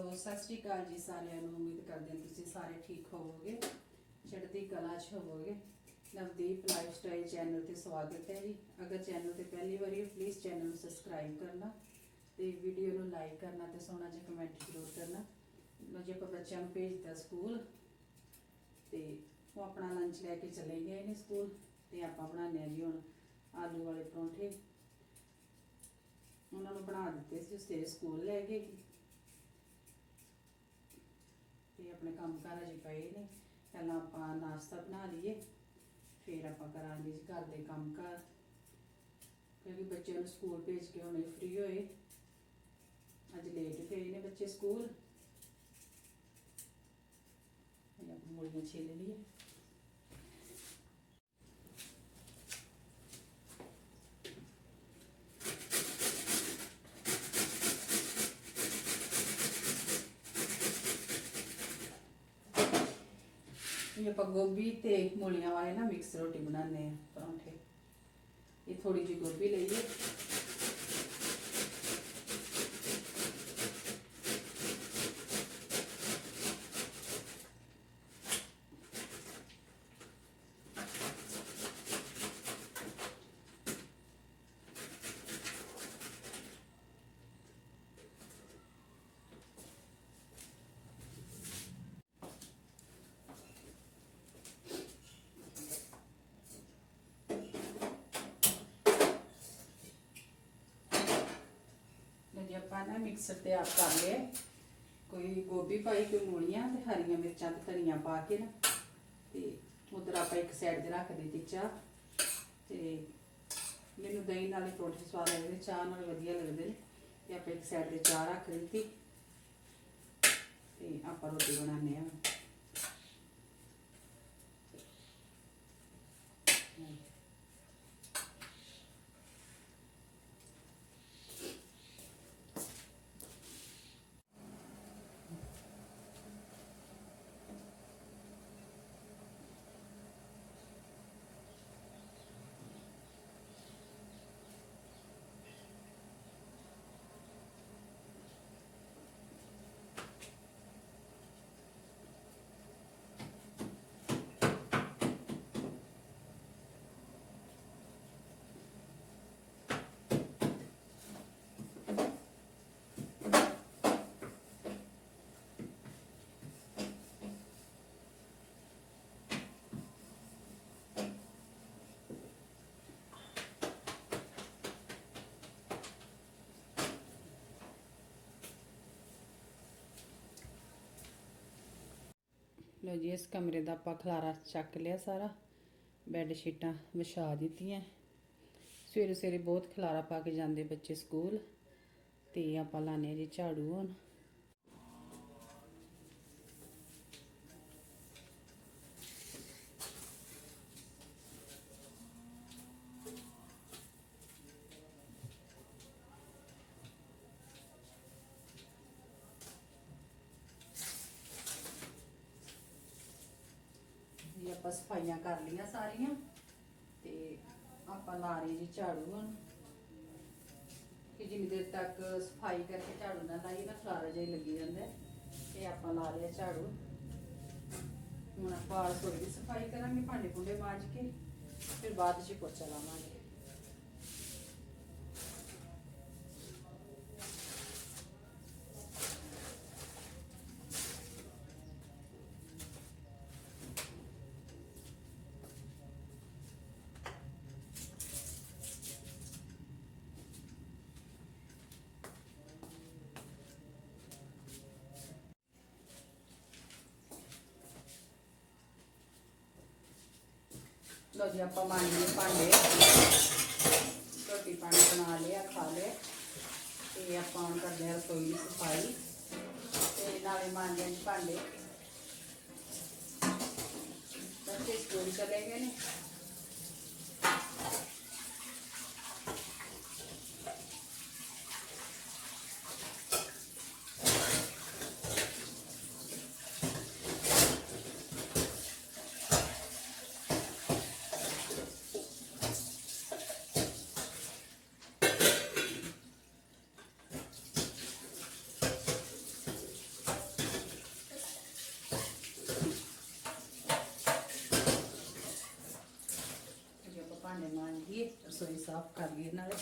Hello ਸਤਿ ਸ਼੍ਰੀ ਅਕਾਲ ਜੀ ਸਾਰਿਆਂ ਨੂੰ, ਉਮੀਦ ਕਰਦੇ ਹਾਂ ਤੁਸੀਂ ਸਾਰੇ ਠੀਕ ਹੋਵੋਗੇ, ਚੜ੍ਹਦੀ ਕਲਾ 'ਚ ਹੋਵੋਗੇ। ਨਵਦੀਪ ਲਾਈਫ ਸਟਾਈਲ ਚੈਨਲ ਤੇ ਸਵਾਗਤ ਹੈ ਜੀ। ਅਗਰ ਚੈਨਲ ਤੇ ਪਹਿਲੀ ਵਾਰੀ ਹੋ ਪਲੀਜ਼ ਚੈਨਲ ਨੂੰ ਸਬਸਕ੍ਰਾਈਬ ਕਰਨਾ ਤੇ ਵੀਡੀਓ ਨੂੰ ਲਾਈਕ ਕਰਨਾ ਤੇ ਸੋਹਣਾ ਜਿਹਾ ਕਮੈਂਟ ਜ਼ਰੂਰ ਕਰਨਾ। ਲੋ ਜੀ, ਆਪਾਂ ਬੱਚਿਆਂ ਨੂੰ ਭੇਜਦਾ ਸਕੂਲ ਤੇ ਉਹ ਆਪਣਾ ਲੰਚ ਲੈ ਕੇ ਚਲੇ ਗਏ ਨੇ ਸਕੂਲ ਤੇ ਆਪਾਂ ਬਣਾਉਂਦੇ ਆ ਜੀ ਹੁਣ ਆਲੂ ਵਾਲੇ ਪਰੌਂਠੇ। ਉਹਨਾਂ ਨੂੰ ਬਣਾ ਦਿੱਤੇ ਸੀ ਉਸੇ ਸਕੂਲ ਲੈ ਗਏ। ਤੇ ਆਪਣੇ ਕੰਮ ਕਾਰ ਅਜੇ ਪਏ ਨੇ। ਪਹਿਲਾਂ ਆਪਾਂ ਨਾਸ਼ਤਾ ਬਣਾ ਲਈਏ, ਫਿਰ ਆਪਾਂ ਕਰਾਂਗੇ ਜੀ ਘਰ ਦੇ ਕੰਮ ਕਾਰ। ਕਿਉਂਕਿ ਬੱਚਿਆਂ ਨੂੰ ਸਕੂਲ ਭੇਜ ਕੇ ਹੁਣੇ ਫ੍ਰੀ ਹੋਏ। ਅੱਜ ਲੇਟ ਗਏ ਨੇ ਬੱਚੇ ਸਕੂਲ। ਇਹ ਆਪਾਂ ਮੂਲੀਆਂ ਛਿੱਲ ਲਈਏ। ਇਹ ਆਪਾਂ ਗੋਭੀ ਤੇ ਮੂਲੀਆਂ ਵਾਲੇ ਨਾ ਮਿਕਸ ਰੋਟੀ ਬਣਾਉਂਦੇ ਆ ਪਰੌਂਠੇ। ਇਹ ਥੋੜੀ ਜਿਹੀ ਗੋਭੀ ਲਈਏ। ਜੀ, ਆਪਾਂ ਨਾ ਮਿਕਸਰ ਤੇ ਆਪ ਕਰ ਲਿਆ ਕੋਈ ਗੋਭੀ ਪਾਈ, ਕੋਈ ਮੂਲੀਆਂ ਤੇ ਹਰੀਆਂ ਮਿਰਚਾਂ ਤੇ ਧਨੀਆ ਪਾ ਕੇ ਨਾ। ਤੇ ਉਧਰ ਆਪਾਂ ਇੱਕ ਸਾਈਡ ਤੇ ਰੱਖ ਦਿੱਤੀ ਚਾਹ। ਤੇ ਮੈਨੂੰ ਦਹੀਂ ਨਾਲ ਹੀ ਪਰੌਂਠੇ ਸਵਾਦ ਲੱਗਦੇ, ਚਾਹ ਨਾਲ ਵਧੀਆ ਲੱਗਦੇ ਨੇ। ਤੇ ਆਪਾਂ ਇੱਕ ਸਾਈਡ ਤੇ ਚਾਹ ਰੱਖ ਦਿੱਤੀ। ਤੇ ਆਪਾਂ ਰੋਟੀ ਬਣਾਉਂਦੇ ਆ ਲੋ ਜੀ, ਇਸ ਕਮਰੇ ਦਾ ਆਪਾਂ ਖਲਾਰਾ ਚੱਕ ਲਿਆ ਸਾਰਾ। ਬੈੱਡ ਸ਼ੀਟਾਂ ਵਿਛਾ ਦਿੱਤੀਆਂ। ਸਵੇਰੇ ਸਵੇਰੇ ਬਹੁਤ ਖਲਾਰਾ ਪਾ ਕੇ ਜਾਂਦੇ ਬੱਚੇ ਸਕੂਲ। ਤੇ ਆਪਾਂ ਲਾਣੇ ਜੀ ਝਾੜੂ ਹੁਣ। ਆਪਾਂ ਸਫਾਈਆਂ ਕਰ ਲਈਆਂ ਸਾਰੀਆਂ ਤੇ ਆਪਾਂ ਲਾ ਰਹੇ ਜੀ ਝਾੜੂ ਹੁਣ। ਕਿ ਜਿੰਨੀ ਦੇਰ ਤੱਕ ਸਫ਼ਾਈ ਕਰਕੇ ਝਾੜੂ ਨਾ ਲਾਈ ਨਾ ਖਲਾਰਾ ਜਿਹਾ ਹੀ ਲੱਗੀ ਜਾਂਦਾ ਤੇ ਆਪਾਂ ਲਾ ਲਿਆ ਝਾੜੂ। ਹੁਣ ਆਪਾਂ ਰਸੋਈ ਦੀ ਸਫ਼ਾਈ ਕਰਾਂਗੇ ਭਾਂਡੇ ਭੁੰਡੇ ਮਾਂਜ ਕੇ, ਫਿਰ ਬਾਅਦ ਵਿੱਚ ਪੋਚਾ ਲਾਵਾਂਗੇ। ਲੋ ਜੀ, ਆਪਾਂ ਮਾਂਜ ਭਾਂਡੇ। ਰੋਟੀ ਪਾਣੀ ਬਣਾ ਲਿਆ ਖਾ ਲਿਆ ਤੇ ਆਪਾਂ ਹੁਣ ਕਰਦੇ ਹਾਂ ਰਸੋਈ ਦੀ ਸਫ਼ਾਈ। ਤੇ ਨਾਲੇ ਮਾਂਜੇ ਜੀ ਭਾਂਡੇ। ਬੱਚੇ ਸਕੂਲ ਚਲੇ ਗਏ ਨੇ। ਸਾਫ਼ ਕਰ ਲਈਏ ਨਾਲੇ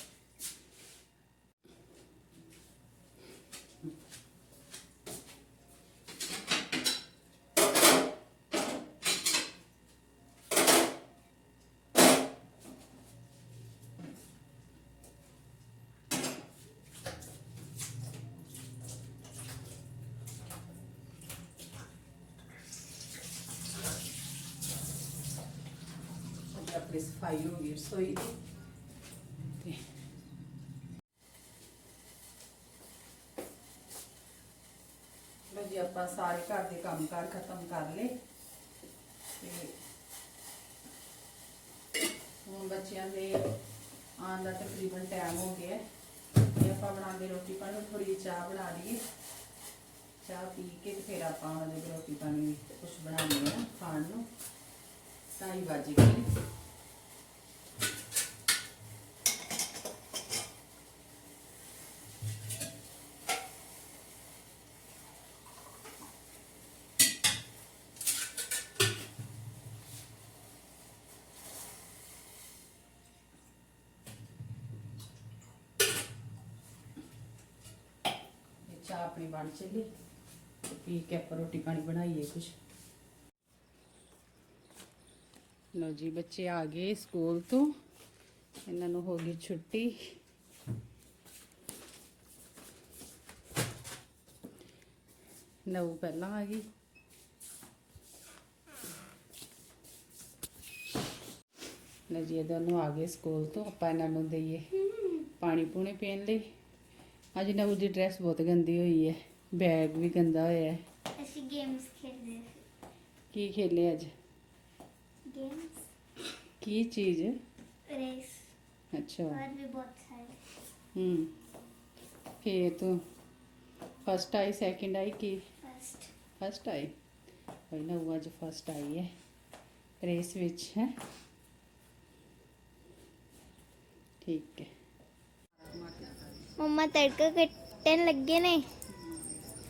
ਅੱਜ ਆਪਣੀ ਸਫ਼ਾਈ ਹੋ ਗਈ ਰਸੋਈ ਲੋ ਜੀ, ਆਪਾਂ ਸਾਰੇ ਘਰ ਦੇ ਕੰਮਕਾਰ ਖਤਮ ਕਰ ਲਏ। ਤੇ ਹੁਣ ਬੱਚਿਆਂ ਦੇ ਆਉਣ ਦਾ ਤਕਰੀਬਨ ਟਾਈਮ ਹੋ ਗਿਆ ਹੈ। ਤੇ ਆਪਾਂ ਬਣਾਉਂਦੇ ਰੋਟੀ ਪਾਣੀ ਥੋੜੀ ਜਿਹੀ ਚਾਹ ਬਣਾ ਲਈਏ। ਚਾਹ ਪੀ ਕੇ ਤੇ ਫਿਰ ਆਪਾਂ ਉਹਨਾਂ ਦੇ ਰੋਟੀ ਪਾਣੀ ਕੁਝ ਬਣਾਉਂਦੇ ਆ ਖਾਣ ਨੂੰ। ਢਾਈ ਵੱਜ ਗਏ। ਚਾਹ ਆਪਣੀ ਬਣ ਚੱਲੀ ਤੇ ਪੀ ਕੇ ਆਪਾਂ ਰੋਟੀ ਪਾਣੀ ਬਣਾਈਏ ਕੁਝ ਲਓ ਜੀ, ਬੱਚੇ ਆ ਗਏ ਸਕੂਲ ਤੋਂ। ਇਹਨਾਂ ਨੂੰ ਹੋ ਗਈ ਛੁੱਟੀ। ਨਵ ਪਹਿਲਾਂ ਆ ਗਈ। ਲਓ ਜੀ, ਇਹ ਦੋਨੋਂ ਆ ਗਏ ਸਕੂਲ ਤੋਂ। ਆਪਾਂ ਇਹਨਾਂ ਨੂੰ ਦਈਏ ਪਾਣੀ ਪੂਣੇ ਪੀਣ ਲਈ। ਅੱਜ ਨਵ ਦੀ ਡਰੈਸ ਬਹੁਤ ਗੰਦੀ ਹੋਈ ਹੈ ਬੈਗ ਵੀ ਗੰਦਾ ਹੋਇਆ ਹੈ ਅਸੀਂ ਗੇਮਸ ਖੇਡਦੇ ਸੀ ਕੀ ਖੇਲੇ ਅੱਜ ਗੇਮਸ ਕੀ ਚੀਜ਼ ਰੇਸ ਅੱਛਾ और भी बहुत सारे ਹੂੰ ਫੇਰ ਤੂੰ ਫਸਟ ਆਈ ਸੈਕਿੰਡ ਆਈ ਕੀ फर्स्ट ਫਸਟ ਆਈ ਪਹਿਲਾਂ ਉਹ ਅੱਜ ਫਸਟ ਆਈ ਹੈ ਰੇਸ ਵਿੱਚ ਹੈ ਠੀਕ ਹੈ ਮੰਮਾ ਤੜਕਾ ਕੱਟਣ ਲੱਗੇ ਨੇ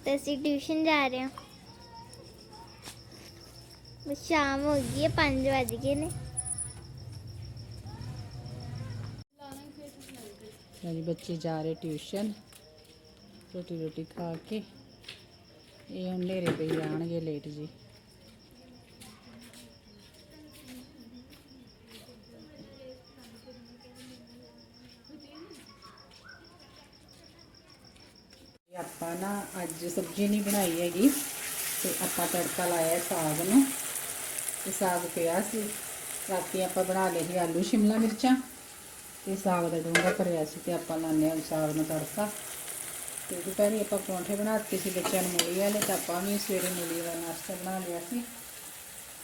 ਤੇ ਅਸੀਂ ਟਿਊਸ਼ਨ ਜਾ ਰਹੇ ਹਾਂ। ਬਸ ਸ਼ਾਮ ਹੋ ਗਈ ਹੈ 5 ਵਜ ਗਏ ਨੇ। ਜੀ ਬੱਚੇ ਜਾ ਰਹੇ ਟਿਊਸ਼ਨ। ਰੋਟੀ ਰੋਟੀ ਖਾ ਕੇ। ਇਹ ਹੁਣ ਨੇਰੇ ਪਈ ਆਣਗੇ ਲੇਟ ਜੀ। ਆਪਾਂ ਨਾ ਅੱਜ ਸਬਜ਼ੀ ਨਹੀਂ ਬਣਾਈ ਹੈਗੀ ਤੇ ਆਪਾਂ ਤੜਕਾ ਲਾਇਆ ਸਾਗ ਨੂੰ। ਤੇ ਸਾਗ ਪਿਆ ਸੀ। ਰਾਤੀ ਆਪਾਂ ਬਣਾ ਲਏ ਸੀ ਆਲੂ, ਸ਼ਿਮਲਾ ਮਿਰਚਾਂ ਤੇ ਸਾਗ ਦਾ ਡੂੰਘਾ ਭਰਿਆ ਸੀ ਤੇ ਆਪਾਂ ਲਾਉਂਦੇ ਹਾਂ ਸਾਗ ਨੂੰ ਤੜਕਾ। ਤੇ ਦੁਪਹਿਰੇ ਆਪਾਂ ਪਰੌਂਠੇ ਬਣਾਤੇ ਸੀ ਬੱਚਿਆਂ ਨੂੰ ਮੂਲੀ ਵਾਲੇ ਤਾਂ ਆਪਾਂ ਵੀ ਸਵੇਰੇ ਮੂਲੀ ਦਾ ਨਾਸ਼ਤਾ ਬਣਾ ਲਿਆ ਸੀ।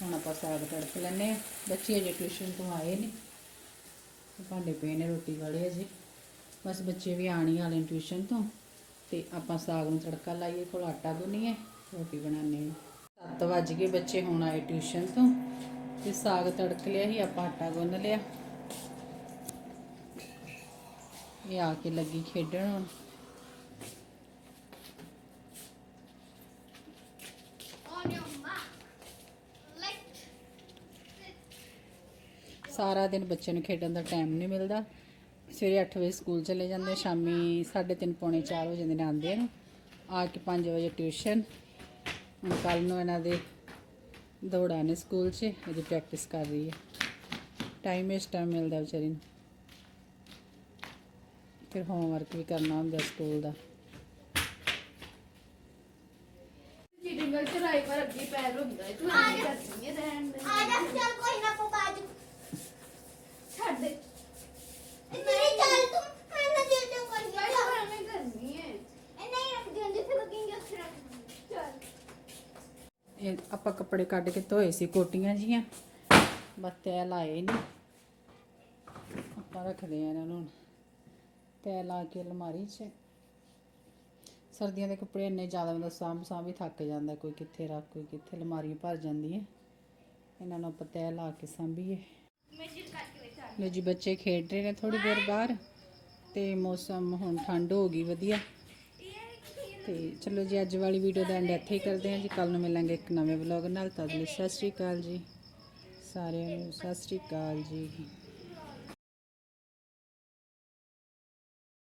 ਹੁਣ ਆਪਾਂ ਸਾਗ ਤੜਕ ਲੈਂਦੇ ਹਾਂ। ਬੱਚੇ ਅਜੇ ਟਿਊਸ਼ਨ ਤੋਂ ਆਏ ਨੇ ਭਾਂਡੇ ਪਏ ਨੇ, ਰੋਟੀ ਵਾਲੇ ਅਜੇ। ਬਸ ਬੱਚੇ ਵੀ ਆਣੀ ਵਾਲੇ ਨੇ ਟਿਊਸ਼ਨ ਤੋਂ। ਤੇ ਆਪਾਂ ਸਾਗ ਨੂੰ ਤੜਕਾ ਲਾਈਏ, ਕੋਲ ਆਟਾ ਗੁੰਨੀਏ, ਰੋਟੀ ਬਣਾਉਂਦੇ ਹਾਂ। 7 ਵਜ ਗਏ ਬੱਚੇ ਹੁਣ ਆਏ ਟਿਊਸ਼ਨ ਤੋਂ, ਤੇ ਸਾਗ ਤੜਕ ਲਿਆ ਸੀ, ਆਪਾਂ ਆਟਾ ਗੁੰਨ ਲਿਆ। ਇਹ ਆ ਕੇ ਲੱਗੀ ਖੇਡਣ ਹੁਣ। ਸਾਰਾ ਦਿਨ ਬੱਚੇ ਨੂੰ ਖੇਡਣ ਦਾ ਟਾਈਮ ਨਹੀਂ ਮਿਲਦਾ। ਸਵੇਰੇ 8 ਵਜੇ ਸਕੂਲ ਚਲੇ ਜਾਂਦੇ ਸ਼ਾਮੀ 3:30 ਪੌਣੇ 4 ਵਜੇ ਜਾਂਦੇ ਨੇ ਆਉਂਦੇ ਨੇ। ਆ ਕੇ 5 ਵਜੇ ਟਿਊਸ਼ਨ। ਹੁਣ ਕੱਲ ਨੂੰ ਇਹਨਾਂ ਦੇ ਦੌੜਾ ਨੇ ਸਕੂਲ 'ਚ, ਇਹਦੀ ਪ੍ਰੈਕਟਿਸ ਕਰ ਰਹੀ ਹੈ। ਟਾਈਮ ਇਸ ਟਾਈਮ ਮਿਲਦਾ ਵਿਚਾਰੀ ਨੂੰ। ਫਿਰ ਹੋਮਵਰਕ ਵੀ ਕਰਨਾ ਹੁੰਦਾ ਸਕੂਲ ਦਾ। ਚੀਟਿੰਗ ਕਰ ਚੜਾਈ ਪਰ ਅੱਗੇ ਪੈਰ ਹੁੰਦਾ ਤੂੰ ਆ ਜਾ, ਚੱਲ ਕੋਈ ਨਾ ਪੋ ਛੱਡ ਦੇ ਨਹੀਂ ਚੱਲ ਤੂੰ ਮੈਂ ਨਾ ਦੇ ਦੇ ਕੋਈ ਮੈਂ ਚੱਲ ਐਵੇਂ ਕਰਨੀ ਹੈ ਇਹ ਨਹੀਂ ਰੱਖਦੀ ਹੁੰਦੀ ਫਿਰ ਲੱਗेंगे ਉੱਥੇ ਰੱਖ ਦਿੰਦੀ। ਚੱਲ ਇਹ ਆਪਾਂ ਕੱਪੜੇ ਕੱਢ ਕੇ ਧੋਏ ਸੀ, ਕੋਟੀਆਂ ਜੀਆਂ ਬਸ ਤੈ ਲਾਏ ਨਹੀਂ ਆਪਾਂ ਰੱਖਦੇ ਆ ਇਹਨਾਂ ਨੂੰ ਹੁਣ। ਤੈ ਲਾ ਕੇ ਅਲਮਾਰੀ 'ਚ। ਸਰਦੀਆਂ ਦੇ ਕੱਪੜੇ ਇੰਨੇ ਜ਼ਿਆਦਾ ਮਤਲਬ ਸਾਂਭ ਸਾਂਭ ਹੀ ਥੱਕ ਜਾਂਦਾ, ਕੋਈ ਕਿੱਥੇ ਰੱਖ, ਕੋਈ ਕਿੱਥੇ ਅਲਮਾਰੀ ਭਰ ਜਾਂਦੀ ਹੈ ਇਹਨਾਂ ਨੂੰ ਆਪਾਂ ਤੈ ਲਾ ਕੇ ਸਾਂਭੀਏ। ਲੋ ਜੀ, ਬੱਚੇ ਖੇਡ ਰਹੇ ਨੇ ਥੋੜੀ ਦੇਰ ਬਾਹਰ ਤੇ ਮੌਸਮ ਹੁਣ ਠੰਡ ਹੋ ਗਈ, ਵਧੀਆ। ਤੇ ਚਲੋ ਜੀ, ਅੱਜ ਵਾਲੀ ਵੀਡੀਓ ਦਾ ਐਂਡ ਇੱਥੇ ਹੀ ਕਰਦੇ ਹਾਂ ਜੀ। ਕੱਲ ਨੂੰ ਮਿਲਾਂਗੇ ਇੱਕ ਨਵੇਂ ਵਲੌਗ ਨਾਲ। ਤਦ ਲਈ ਸਤਿ ਸ਼੍ਰੀ ਅਕਾਲ ਜੀ। ਸਾਰਿਆਂ ਨੂੰ ਸਤਿ ਸ਼੍ਰੀ ਅਕਾਲ ਜੀ।